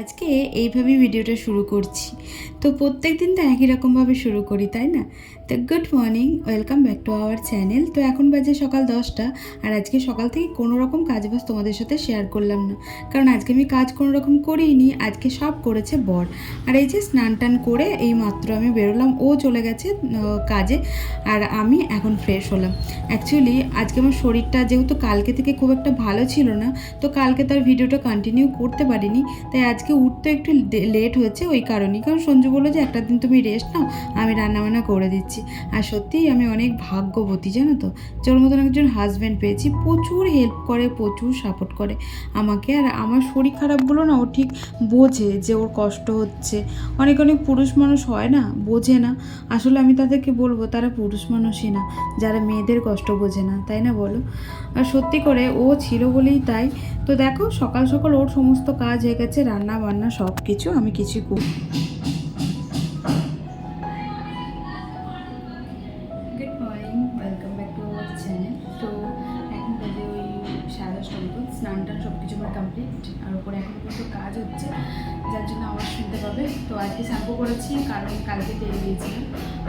আজকে এইভাবেই ভিডিওটা শুরু করছি। তো প্রত্যেক দিন তো একই রকমভাবে শুরু করি, তাই না? তো good morning, welcome back to our channel. তো এখন বাজে সকাল দশটা, আর আজকে সকাল থেকে কোনো রকম কাজ বাজ তোমাদের সাথে শেয়ার করলাম না। কারণ আজকে আমি কাজ কোনো রকম করিনি, আজকে সব করেছে বর। আর এই যে স্নান টান করে এই মাত্র আমি বেরোলাম, ও চলে গেছে কাজে, আর আমি এখন ফ্রেশ হলাম। অ্যাকচুয়ালি আজকে আমার শরীরটা যেহেতু কালকে থেকে খুব একটা ভালো ছিল না, তো কালকে তার ভিডিওটা কন্টিনিউ করতে পারিনি, তাই আজকে উঠতে একটু লেট হয়েছে ওই কারণেই। কারণ সঞ্জু বলল যে, একটা দিন তুমি রেস্ট নাও, আমি রান্নাবান্না করে দিচ্ছি। আর সত্যিই আমি অনেক ভাগ্যবতী, জানো তো? তোর মতন একজন হাজব্যান্ড পেয়েছি, প্রচুর হেল্প করে, প্রচুর সাপোর্ট করে আমাকে। আর আমার শরীর খারাপগুলো না, ও ঠিক বোঝে যে ওর কষ্ট হচ্ছে। অনেক অনেক পুরুষ মানুষ হয় না, বোঝে না। আসলে আমি তাদেরকে বলব, তারা পুরুষ মানুষই না, যারা মেয়েদের কষ্ট বোঝে না, তাই না বলো? আর সত্যি করে ও ছিল বলেই তাই। তো দেখো, সকাল সকাল ওর সমস্ত কাজ হয়ে গেছে, রান্না বান্না সব কিছু আমি কিছু কারণ কালকে তেল দিয়েছিলাম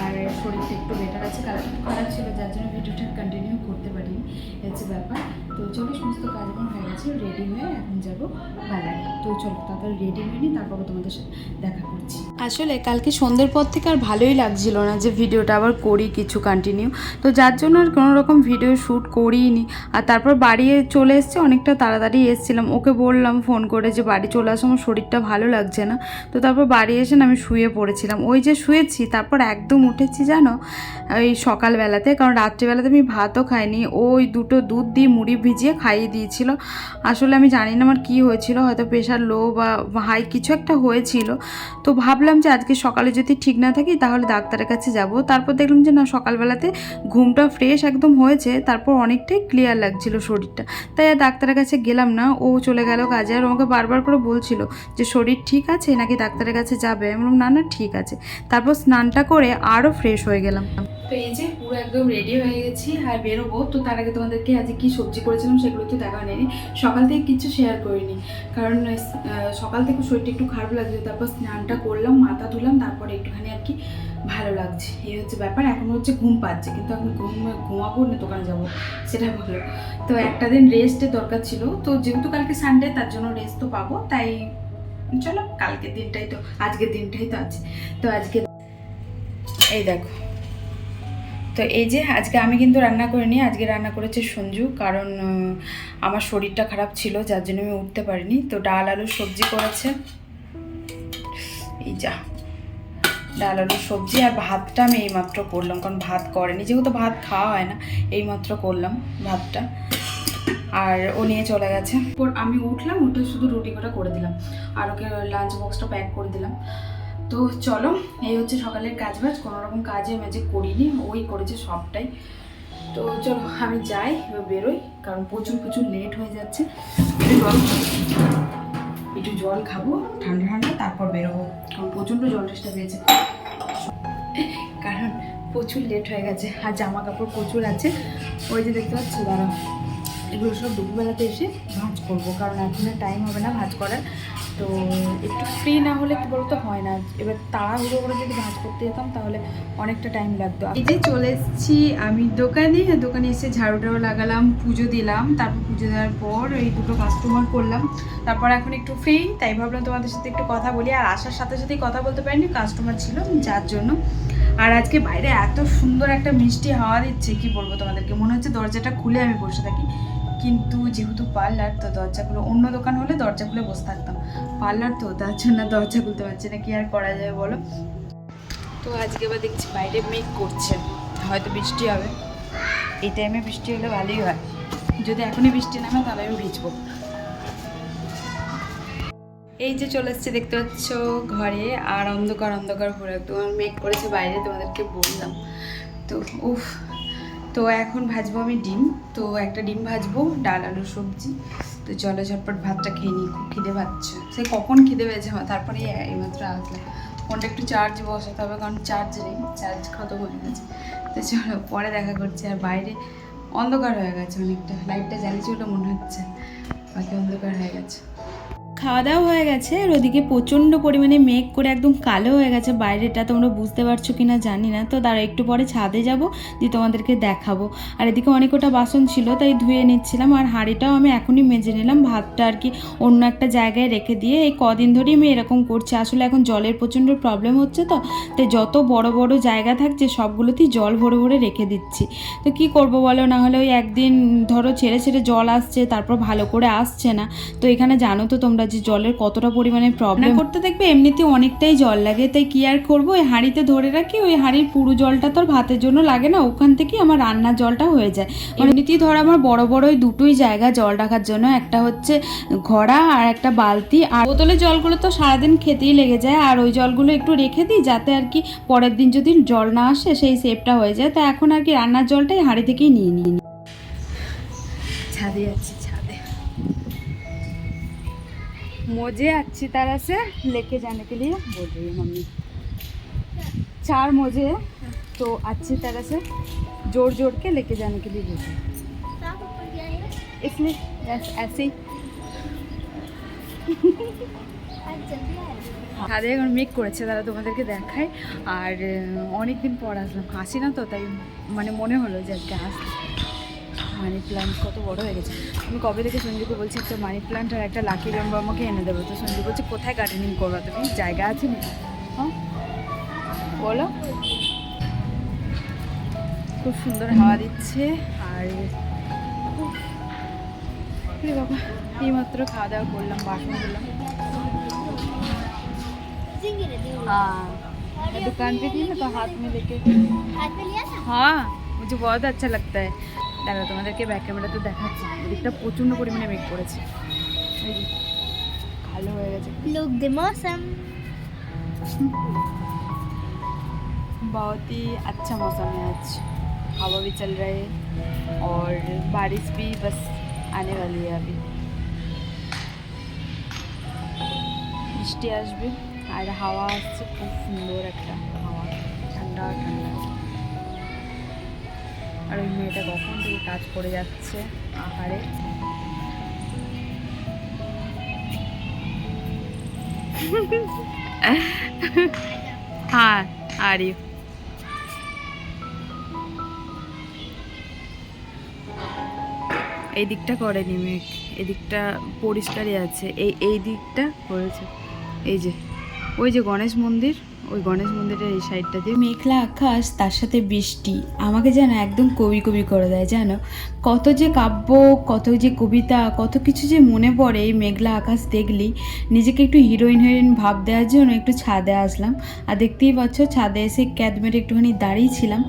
আর শরীরটা একটু বেটার আছে, কালকে একটু খারাপ ছিল, যার জন্য ভিডিওটা কন্টিনিউ করতে পারিনি। হচ্ছে ব্যাপার। তো চলো, সমস্ত কাজ আমার হয়ে গেছে রেডি হয়ে এখন যাব বাজারে। তো চলো, তারপর রেডি হয়ে নিই, তারপর তোমাদের সাথে দেখা করছি। আসলে কালকে সন্ধ্যের পর থেকে আর ভালোই লাগছিল না যে ভিডিওটা আবার করি কিছু কন্টিনিউ তো যার জন্য আর কোনো রকম ভিডিও শ্যুট করিনি। আর তারপর বাড়ি চলে এসছে, অনেকটা তাড়াতাড়ি এসেছিলাম। ওকে বললাম ফোন করে যে বাড়ি চলে আসো আমার শরীরটা ভালো লাগছে না। তো তারপর বাড়ি এসে আমি শুয়ে পড়েছিলাম ওই যে শুয়েছি, তারপর একদম উঠেছি জানো ওই সকালবেলাতে, কারণ রাত্রিবেলাতে আমি ভাতও খাইনি। ওই দুটো দুধ দিয়ে মুড়ি ভিজিয়ে খাইয়ে দিয়েছিল। আসলে আমি জানি না আমার কী হয়েছিল, হয়তো প্রেশার লো বা হাই কিছু একটা হয়েছিল। তো ভাবলাম যে আজকে সকালে যদি ঠিক না থাকি, তাহলে ডাক্তারের কাছে যাব। তারপর দেখলাম যে না, সকালবেলাতে ঘুমটা ফ্রেশ একদম হয়েছে, তারপর অনেকটাই ক্লিয়ার লাগছিল শরীরটা। তাই আর ডাক্তারের কাছে গেলাম না। ও চলে গেল কাজে, আর আমাকে বারবার করে বলছিল যে, শরীর ঠিক আছে নাকি ডাক্তারের কাছে যাবে? আমি বললাম, না না, ঠিক আছে। তারপর স্নানটা করে আরও ফ্রেশ হয়ে গেলাম। তো এই যে পুরো একদম রেডি হয়ে গেছি আর বেরোবো। তো তার আগে তোমাদেরকে আজকে কী সবজি করেছিলাম সেগুলো তো দেখা নেই সকাল থেকে কিছু শেয়ার করিনি। কারণ সকাল থেকে শরীরটা একটু খারাপ লাগছে তারপর স্নানটা করলাম, মাথা ধুলাম, তারপরে একটুখানি আর কি ভালো লাগছে। এই হচ্ছে ব্যাপার। এখন হচ্ছে ঘুম পাচ্ছে। কিন্তু এখন ঘুম, ঘুমাবো না, দোকানে যাব, সেটা ভালো। তো একটা দিন রেস্টের দরকার ছিল। তো যেহেতু কালকে সানডে তার জন্য রেস্ট তো পাবো। তাই চলো, কালকের দিনটাই তো, আজকের দিনটাই তো আছে। তো আজকে এই দেখো। তো এই যে আজকে আমি কিন্তু রান্না করিনি, আজকে রান্না করেছে সঞ্জু, কারণ আমার শরীরটা খারাপ ছিল, যার জন্য আমি উঠতে পারিনি। তো ডাল, আলু, সবজি করেছে। এই যা, ডাল, আলু, সবজি আর ভাতটা আমি এইমাত্র করলাম, কারণ ভাত করেনি। যেহেতু ভাত খাওয়া হয় না, এইমাত্র করলাম ভাতটা। আর ও নিয়ে চলে গেছে। ওর আমি উঠলাম, উঠে শুধু রুটি কটা করে দিলাম। আর ওকে লাঞ্চ বক্সটা প্যাক করে দিলাম। তো চলো, এই হচ্ছে সকালের কাজ বাজ কোনো রকম কাজে যে করিনি, ওই করেছে সবটাই। তো চলো, আমি যাই, এবার বেরোই, কারণ প্রচুর প্রচুর লেট হয়ে যাচ্ছে। একটু জল খাব, ঠান্ডা ঠান্ডা, তারপর বেরোবো। কারণ প্রচণ্ড জল টেস্টা পেয়েছে। কারণ প্রচুর লেট হয়ে গেছে, আর জামা কাপড় প্রচুর আছে। ওই যে দেখতে পাচ্ছি দাঁড়া এগুলো সব দুপুরবেলাতে এসে ভাঁজ করব, কারণ এখন টাইম হবে না ভাঁজ করার। তো একটু ফ্রি না হলে কি বলতো, হয় না। এবার তাড়াহুড়ো করে যদি ভাঁজ করতে যেতাম, তাহলে অনেকটা টাইম লাগতো। এই যে চলে এসেছি আমি দোকানে দোকানে এসে ঝাড়ুটাও লাগালাম, পুজো দিলাম। তারপর পুজো দেওয়ার পর এই দুটো কাস্টমার করলাম। তারপর এখন একটু ফ্রি তাই ভাবলাম তোমাদের সাথে একটু কথা বলি। আর আসার সাথে সাথেই কথা বলতে পারিনি কাস্টমার ছিল যার জন্য। আর আজকে বাইরে এত সুন্দর একটা মিষ্টি হাওয়া দিচ্ছে, কি বলব তোমাদেরকে? মনে হচ্ছে দরজাটা খুলে আমি বসে থাকি। কিন্তু যেহেতু পার্লার, তো দরজাগুলো, অন্য দোকান হলে দরজা খুলে বসে থাকতাম। পার্লার তো, তার জন্য দরজা খুলতে পারছি না, কি আর করা যাবে বলো? তো আজকে আবার দেখছি বাইরে মেঘ করছে, হয়তো বৃষ্টি হবে। এই টাইমে বৃষ্টি হলে ভালোই হয়। যদি এখনই বৃষ্টি নামে, তাহলে আমি ভিজবো। এই যে চলে এসছে, দেখতে পাচ্ছ ঘরে, আর অন্ধকার অন্ধকার একদম। আর মেঘ করেছে বাইরে, তোমাদেরকে বললাম। তো উফ তো এখন ভাজবো আমি ডিম। তো একটা ডিম ভাজবো, ডাল, আলু, সবজি। তো চলো ঝটপট ভাতটা খেয়ে নিই, খুব খিদে পাচ্ছে। সে কখন খিদে পেয়েছে আমার? তারপরে এই- এইমাত্র আসলাম। ফোনটা একটু চার্জ বসাতে হবে, কারণ চার্জ নেই চার্জ খতম হয়ে গেছে। তো চলো পরে দেখা করছি, আর বাইরে অন্ধকার হয়ে গেছে অনেকটা। লাইটটা জ্বালিয়েছে ওটা মনে হচ্ছে। বাকি অন্ধকার হয়ে গেছে। খাওয়া দাওয়া হয়ে গেছে, আর ওদিকে প্রচণ্ড পরিমাণে মেঘ করে একদম কালো হয়ে গেছে, বাইরেটা তোমরা বুঝতে পারছ কি না জানি না। তো তারা একটু পরে ছাদে যাব, দিয়ে তোমাদেরকে দেখাবো। আর এদিকে অনেক কটা বাসন ছিল, তাই ধুয়ে নিচ্ছিলাম, আর হাঁড়িটাও আমি এখনই মেজে নিলাম, ভাতটা আর কি অন্য একটা জায়গায় রেখে দিয়ে, এই কদিন ধরেই আমি এরকম করছি। আসলে এখন জলের প্রচণ্ড প্রবলেম হচ্ছে তো তাই যত বড় বড় জায়গা থাকছে সবগুলোতেই জল ভরে ভরে রেখে দিচ্ছি। তো কি করব বলো, না হলে ওই একদিন ধরো ছেড়ে ছেড়ে জল আসছে, তারপর ভালো করে আসছে না। তো এখানে জানো তো তোমরা যে জলের কতটা পরিমাণে প্রবলেম করতে দেখবে এমনিতে অনেকটাই জল লাগে তাই কি আর করব? ওই হাঁড়িতে ধরে রাখি ওই হাঁড়ির পুরো জলটা তো আর ভাতের জন্য লাগে না ওখান থেকেই আমার রান্নার জলটা হয়ে যায়। এমনিতেই ধর আমার বড় বড় ওই দুটোই জায়গা জল রাখার জন্য একটা হচ্ছে ঘড়া আর একটা বালতি আর বোতলের জলগুলো তো সারাদিন খেতেই লেগে যায় আর ওই জলগুলো একটু রেখে দিই যাতে আর কি পরের দিন যদি জল না আসে সেই সেভটা হয়ে যায় তো এখন আর কি রান্নার জলটাই হাঁড়ি থেকেই নিয়ে নিই। ছাদে যাচ্ছি मोजे अच्छी तरह से लेके जाने के लिए बोल रही है मम्मी चार मोजे हैं, तो अच्छी तरह से जोड़ जोड़ के लेके जाने के लिए बोल रही है इसलिए बस ऐसे ही ছাদে এখন মেক করেছে তারা তোমাদেরকে দেখায় আর অনেক দিন পর আসলাম হাসি না তো তাই মানে মনে হলো যে আজকে আসলাম মানি প্ল্যান্ট কত বড় হয়ে গেছে আমি কবে থেকে সঞ্জুকে বলছি একটা মানি প্ল্যান্ট আর একটা লাকি ব্যাম্বো আমাকে এনে দেবো তো সঞ্জু বলছে কোথায় গার্ডেনিং করবা তুমি জায়গা আছে নাকি হ্যাঁ বলো খুব সুন্দর হাওয়া দিচ্ছে আর উফ, এ বাবা এইমাত্র খাওয়া দাওয়া করলাম বাসন দিলাম हाँ मैं दुकान पे थी ना तो हाथ में लेके हाँ मुझे बहुत अच्छा लगता है দেখো তোমাদেরকে ব্যাক ক্যামেরাতে দেখাচ্ছি এদিকটা প্রচণ্ড পরিমাণে মেঘ করেছে এই যে, কালো হয়ে গেছে Look the मौसम बहुत ही अच्छा मौसम है आज हवा भी चल रहा है और बारिश भी बस आने वाली है अभी বৃষ্টি আসবে আর হাওয়া আসছে খুব সুন্দর একটা হাওয়া ঠান্ডা ঠান্ডা আর ওই মেয়েটা কখন থেকে কাজ করে যাচ্ছে আহারে। হ্যাঁ আরে এই দিকটা করেনি মেঘ এদিকটা পরিষ্কারই আছে। এই এই দিকটা করেছে। এই যে, ওই যে গণেশ মন্দির। ওই গণেশ মন্দিরের এই সাইডটা দিয়ে। মেঘলা আকাশ, তার সাথে বৃষ্টি। আমাকে যেন একদম কবি কবি করে দেয়, জানো? কত যে কাব্য, কত যে কবিতা, কত কিছু যে মনে পড়ে এই মেঘলা আকাশ দেখলেই। নিজেকে একটু হিরোইন হিরোইন ভাব দেওয়ার জন্য একটু ছাদে আসলাম। আর দেখতেই পাচ্ছ, ছাদে এসে ক্যাদ মেরে একটুখানি দাঁড়িয়েছিলাম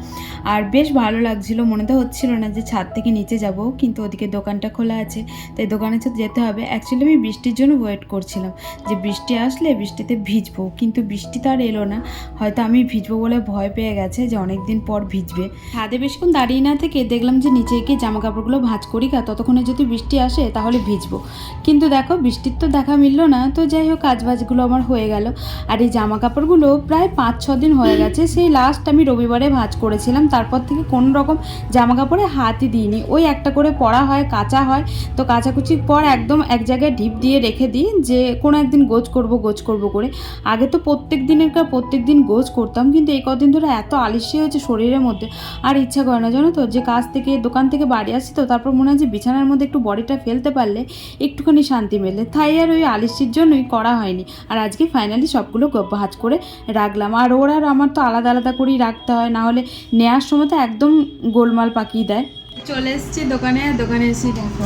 আর বেশ ভালো লাগছিল, মনে তো হচ্ছিল না যে ছাদ থেকে নিচে যাব, কিন্তু ওদিকে দোকানটা খোলা আছে। তাই দোকানের সাথে যেতে হবে। অ্যাকচুয়ালি আমি বৃষ্টির জন্য ওয়েট করছিলাম। যে বৃষ্টি আসলে বৃষ্টিতে ভিজবো, কিন্তু বৃষ্টি তো আর এলো না। হয়তো আমি ভিজবো বলে ভয় পেয়ে গেছে যে অনেক দিন পর ভিজবে। ছাদে বেশিক্ষণ দাঁড়িয়ে না থেকে দেখলাম যে নিচে গিয়ে জামা কাপড়গুলো ভাঁজ করি কা ততক্ষণে যদি বৃষ্টি আসে তাহলে ভিজবো। কিন্তু দেখো, বৃষ্টির তো দেখা মিললো না, তো যাই হোক কাজ বাজগুলো আমার হয়ে গেল। আর এই জামা কাপড়গুলো প্রায় পাঁচ ছ দিন হয়ে গেছে। সেই লাস্ট আমি রবিবারে ভাঁজ করেছিলাম, তারপর থেকে কোনো রকম জামা কাপড়ে হাতই দিইনি। ওই একটা করে পরা হয়, কাঁচা হয়, তো কাচাকুচির পর একদম এক জায়গায় ঢিপ দিয়ে রেখে দিই যে কোনো একদিন গোজ করব গোজ করব করে। আগে তো প্রত্যেক দিনের কার প্রত্যেক দিন গোজ করতাম, কিন্তু এই কদিন ধরে এত আলিস্যি হয়েছে শরীরের মধ্যে। আর ইচ্ছা করে না, জানো তো? যে কাজ থেকে, দোকান থেকে বাড়ি আসি তো, তারপর মনে হয় যে বিছানার মধ্যে একটু বডিটা ফেলতে পারলে একটুখানি শান্তি মেলে। তাই আর ওই আলিস্যির জন্যই করা হয়নি। আর আজকে ফাইনালি সবগুলো ভাঁজ করে রাখলাম। আর ওর আর আমার তো আলাদা আলাদা করেই রাখতে হয়, না হলে নেওয়ার সময় তো একদম গোলমাল পাকিয়ে দেয়। চলে এসছি দোকানে, আর দোকানে এসে দেখো,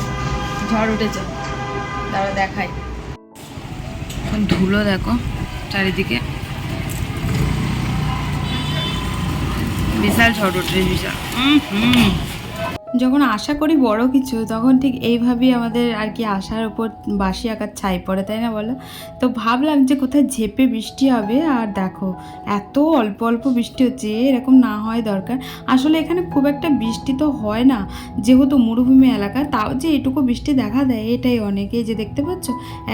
ঝড় উঠেছে। দাঁড়া দেখাই। ধুলো দেখো, চারিদিকে। বিশাল উঠছে বিশাল। যখন আশা করি বড় কিছু, তখন ঠিক এইভাবেই আমাদের আর কি আশার উপর বাসি আকার ছাই পড়ে, তাই না বলো? তো ভাবলাম যে কোথায় ঝেপে বৃষ্টি হবে, আর দেখো, এত অল্প অল্প বৃষ্টি হচ্ছে, এরকম না হয় দরকার। আসলে এখানে খুব একটা বৃষ্টি তো হয় না, যেহেতু মরুভূমি এলাকা, তাও যে এটুকু বৃষ্টি দেখা দেয়, এটাই অনেক। এই যে দেখতে পাচ্ছ,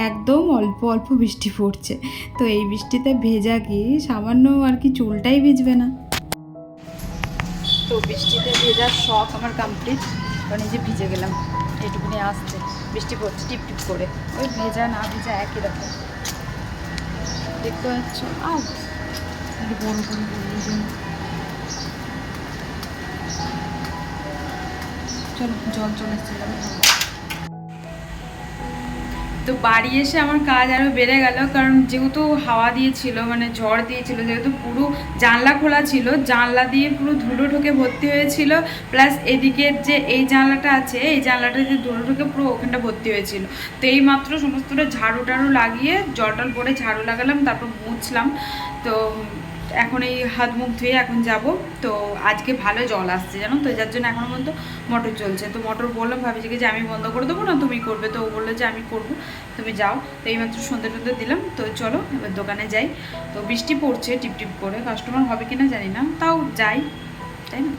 একদম অল্প অল্প বৃষ্টি পড়ছে। তো এই বৃষ্টিতে ভেজা কি, সামান্য আর কি চুলটাই ভিজবে না। তো বৃষ্টিতে ভেজার শখ আমার কমপ্লিট কারণ এই যে ভিজে গেলাম এটুকুনি আসছে। বৃষ্টি পড়ছে, টিপ টিপ করে। ওই ভেজা না ভেজা একই রকম। দেখতে পাচ্ছ? একটু বড় করে চলো, জল চলে এসছে এবার খাব। তো বাড়ি এসে আমার কাজ আরও বেড়ে গেল, কারণ যেহেতু হাওয়া দিয়েছিল মানে ঝড় দিয়েছিল, যেহেতু পুরো জানলা খোলা ছিল, জানলা দিয়ে পুরো ধুলো ঢুকে ভর্তি হয়েছিল, প্লাস এদিকের যে এই জানলাটা আছে, এই জানলাটা যে ধুলো ঢুকে পুরো ওখানটা ভর্তি হয়েছিল। তো এই মাত্র সমস্তটা ঝাড়ু টাড়ু লাগিয়ে জল টল পরে ঝাড়ু লাগালাম, তারপর মুছলাম। তো এখন এই হাত মুখ ধুয়ে এখন যাব। তো আজকে ভালো জল আসছে, জানো তো, যার জন্য এখনও পর্যন্ত মোটর চলছে। তো মোটর বললাম, ভাবছি যে আমি বন্ধ করে দেবো না, তুমি করবে। তো ও বলল যে আমি করব, তুমি যাও। তো এইমাত্র সন্ধ্যে টন্ধে দিলাম। তো চলো, এবার দোকানে যাই। তো বৃষ্টি পড়ছে টিপটিপ টিপ করে কাস্টমার হবে কিনা জানি না, তাও যাই, তাই না?